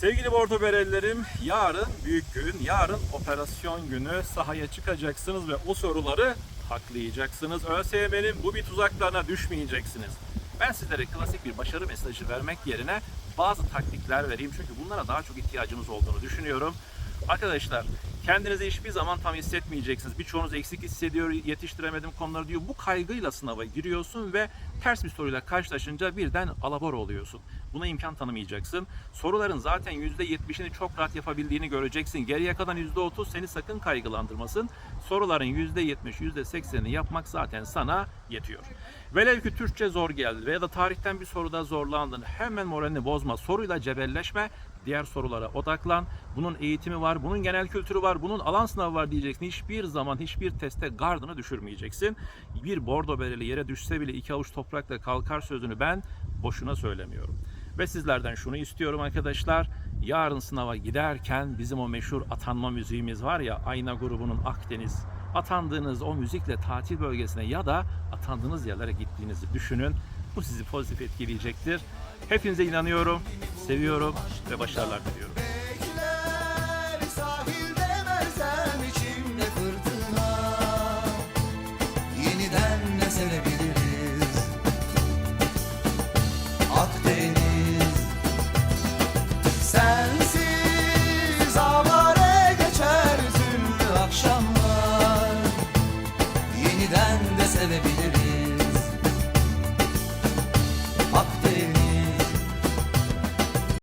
Sevgili Bordo Berelilerim, yarın büyük gün, yarın operasyon günü sahaya çıkacaksınız ve o soruları haklayacaksınız. ÖSYM'nin bu bir tuzaklarına düşmeyeceksiniz. Ben sizlere klasik bir başarı mesajı vermek yerine bazı taktikler vereyim çünkü bunlara daha çok ihtiyacınız olduğunu düşünüyorum. Arkadaşlar kendinizi hiçbir zaman tam hissetmeyeceksiniz. Birçoğunuz eksik hissediyor, yetiştiremedim konuları diyor. Bu kaygıyla sınava giriyorsun ve ters bir soruyla karşılaşınca birden alabor oluyorsun. Buna imkan tanımayacaksın. Soruların zaten %70'ini çok rahat yapabildiğini göreceksin. Geriye kalan %30 seni sakın kaygılandırmasın. Soruların %70, %80'ini yapmak zaten sana yetiyor. Velev ki Türkçe zor geldi veya da tarihten bir soruda zorlandın. Hemen moralini bozma. Soruyla cebelleşme. Diğer sorulara odaklan. Bunun eğitimi var, bunun genel kültürü var, bunun alan sınavı var diyeceksin. Hiçbir zaman hiçbir testte gardını düşürmeyeceksin. Bir bordo bereli yere düşse bile iki avuç toprakla kalkar sözünü ben boşuna söylemiyorum. Ve sizlerden şunu istiyorum arkadaşlar. Yarın sınava giderken bizim o meşhur atanma müziğimiz var ya Ayna grubunun Akdeniz. Atandığınız o müzikle tatil bölgesine ya da atandığınız yerlere gittiğinizi düşünün. Bu sizi pozitif etkileyecektir. Hepinize inanıyorum, seviyorum ve başarılar diliyorum. sevebilirim